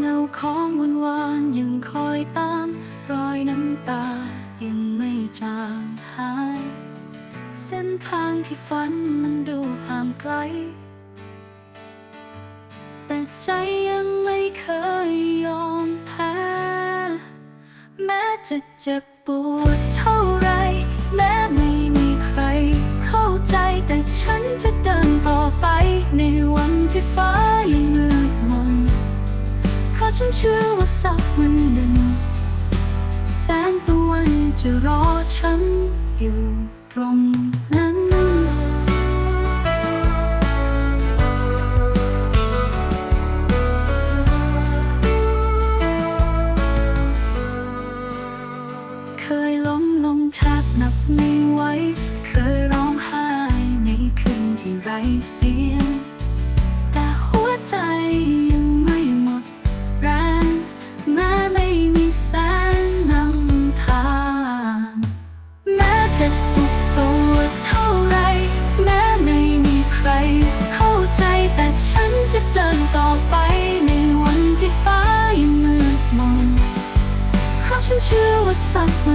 เงาของวันวานยังคอยตาม รอยน้ำตายังไม่จางหาย เส้นทางที่ฝันมันดูห่างไกล แต่ใจยังไม่เคยยอมแพ้แม้จะเจ็บปวดเท่าไรแม้ไม่ ฉันเชื่อว่าสักวันหนึ่ง แสงตะวันจะรอฉันอยู่ตรงนั้นเคยล้มลงแทบนับไม่ไหว เคยร้องไห้ในคืนที่ไร้เสียง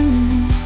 นเ